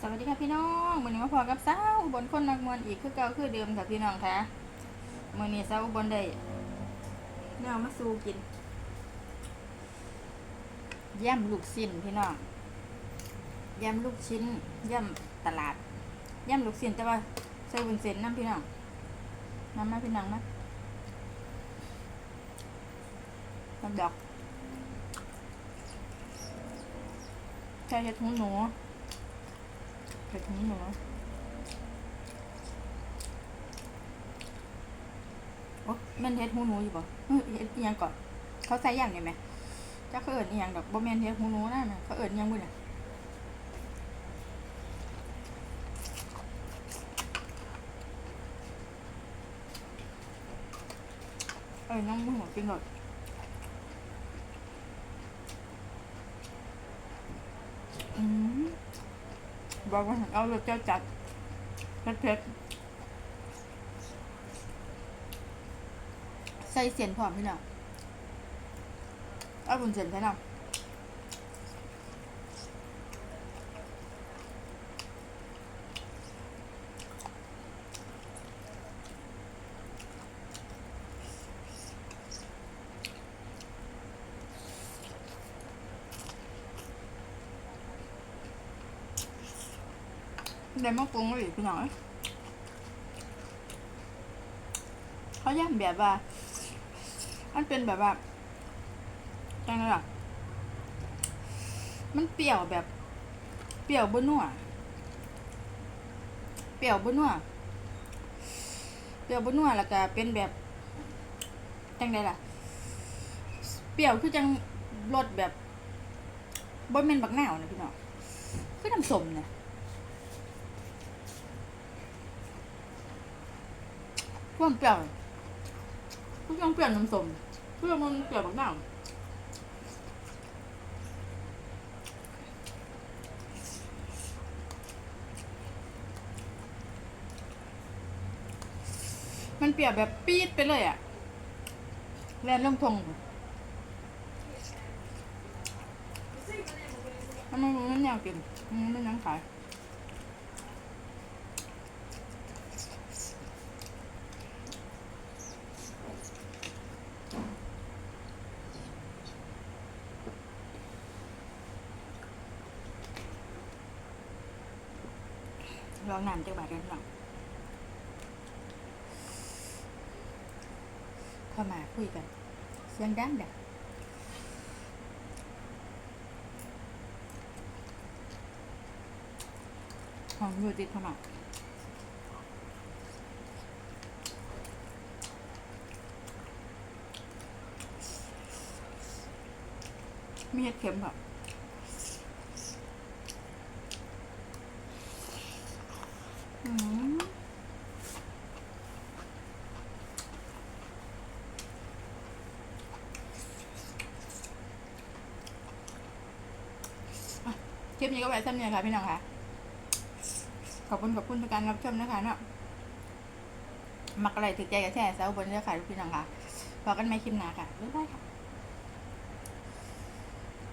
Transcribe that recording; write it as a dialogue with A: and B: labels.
A: สวัสดีค่ะพี่น้องมือนี้มาพอกับสาวอุบนคนนักมวนอีกคือเก่าคือเดิมค่ะพี่น้องคะมือนี้สาวอุบลได้เนื้อมาสู้กินย่ำลูกชิ้นพี่น้องย่ำลูกชิ้นย่ำตลาดย่ำลูกชิ้นแต่ว่าใส่บุญเส้นน้ำพี่น้องน้ำมาพี่น้องนะน้ำดอกใส่เห็ดหูหนู เผ็ดนี้หนูโอ้แม่นเฮ็ดหูหนูอยู่บ่เฮ้ยเฮ็ดอิหยังก่อน เขาใส่อย่างได้ไหมเจ้าเขาเอิ้นอิหยังดอกบ่แม่นเฮ็ดหูหนูนั่นน่ะเขาเอิ้นอิหยังบุ่นน่ะเอ้ยน้องมึงหัวจริงหรออืม บอกว่าเอารสเจ้าจัดเผ็ดเผ็ดใส่เสียนพร้อมพี่น้องเอาบุญเสียนใช่น้อง ได้มาปรุงเลยพี่น้องเอ้ยเขาย่ำแบบว่า มันเป็นแบบว่าจังไงล่ะมันเปรี้ยวแบบ เปรี้ยวบนนัวเปรี้ยวบนนัวเปรี้ยวบนนัวแล้วก็เป็นแบบจังไดล่ะ เปรี้ยวคือจังรสแบบบ่แม่นบักหนาวนะพี่น้องคือน้ำส้มเนี่ย เพื่อนเปรี้ยวเพื่อนเปรี้ยวน้ำส้มเพื่อนมันเปรี้ยวบักหนามันเปรี้ยวแบบปี๊ดไปเลยอะแลนลงทงมันมันมันแนวกินมันไม่ยังขาย ลองน้ำจักบาทกันหน่อยเข้ามาคุยกันเสียงดังดังหอมอยู่ติดเข้ามามีเห็ดเข็มแบบ คลิปนี้ก็ไว้ซ้ำเนี่ยค่ะพี่น้องค่ะ ขอบคุณขอบคุณทุกการรับชมนะคะเนาะมักอะไรถึกใจกับแช่เซาบนเรื่องขายลูกพี่น้องค่ะพอกันไหมคลิปหน้าค่ะบ๊ายบายค่ะ